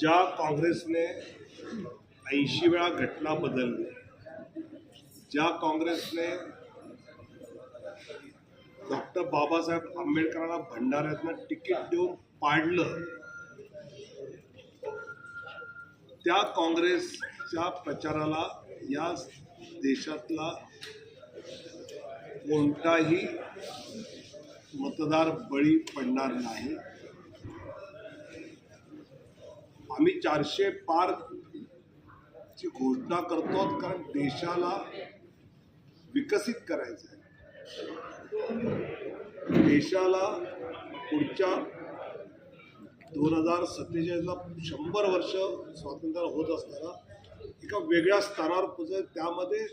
ज्या काँग्रेसने ऐंशी वेळा घटना बदलली ज्या काँग्रेसने डॉक्टर बाबासाहेब आंबेडकरांना भंडाऱ्यातनं तिकीट देऊन पाडलं त्या काँग्रेसच्या प्रचाराला या देशातला कोणताही मतदार बळी पडणार नाही. आम्ही चारशे पार ची घोषणा करतो कारण देशाला विकसित करायचं आहे. देशाला पुढच्या दोन हजार सत्तेचाळीसला शंभर वर्ष स्वातंत्र्य होत असताना एका वेगळ्या स्तरावर पोचत त्यामध्ये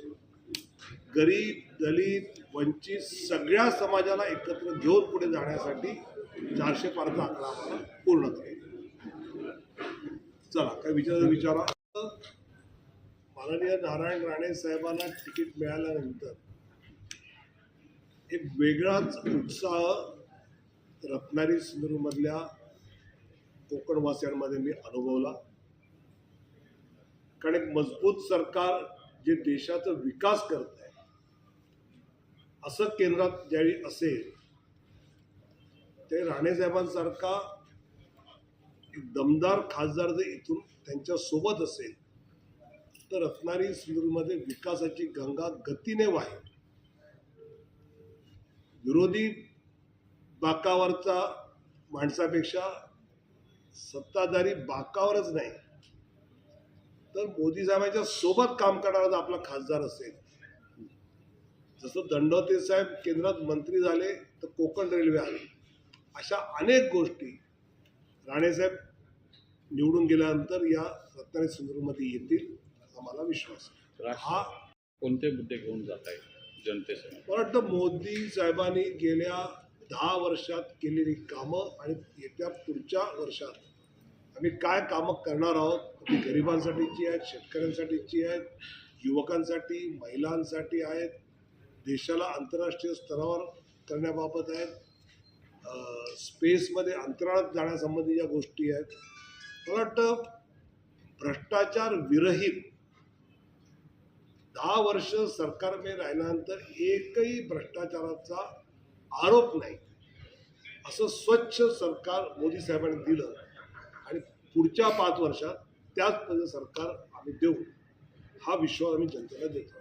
गरीब दलित वंचित सगळ्या समाजाला एकत्र घेऊन पुढे जाण्यासाठी चारशे पारचा आकडा पूर्ण करेल चला काय विचार विचारा माननीय नारायण राणे साहेबांना तिकीट मिळाल्यानंतर एक वेगळाच उत्साह रत्नागिरी सिंधुदुर्गमधल्या कोकणवासियांमध्ये मी अनुभवला. कारण एक मजबूत सरकार जे देशाचा विकास करत आहे असं केंद्रात ज्यावेळी असेल ते राणेसाहेबांसारखा एक दमदार खासदार जर इथून त्यांच्यासोबत असेल तर रत्नागिरी सिंधुदुर्गमध्ये विकासाची गंगा गतीने वाहेल. विरोधी बाकावरचा माणसापेक्षा सत्ताधारी बाकावरच नाही. तर मोदी साहेबांच्या सोबत काम करणारा जर आपला खासदार असेल जसं दंडवते साहेब केंद्रात मंत्री झाले तर कोकण रेल्वे आली. अशा अनेक गोष्टी राणेसाहेब निवडून गेल्यानंतर या रत्नागिरी सिंधुदुर्गमध्ये येतील असा मला विश्वास हा कोणते मुद्दे घेऊन जात आहे जनतेसमोर? मला वाटतं मोदी साहेबांनी गेल्या दहा वर्षात केलेली कामं आणि येत्या पुढच्या वर्षात आम्ही काय कामं करणार आहोत? ती गरिबांसाठीची आहेत शेतकऱ्यांसाठीची आहेत युवकांसाठी महिलांसाठी आहेत देशाला आंतरराष्ट्रीय स्तरावर करण्याबाबत आहेत स्पेसमध्ये अंतराळात जाण्यासंबंधी ज्या गोष्टी आहेत मला वाटतं भ्रष्टाचार विरहित. दहा वर्ष सरकारमध्ये राहिल्यानंतर एकही भ्रष्टाचाराचा आरोप नाही. असं स्वच्छ सरकार मोदी साहेबांनी दिलं आणि पुढच्या पाच वर्षात त्याच सरकार आम्ही देऊ. हा विश्वास आम्ही जनतेला देतो.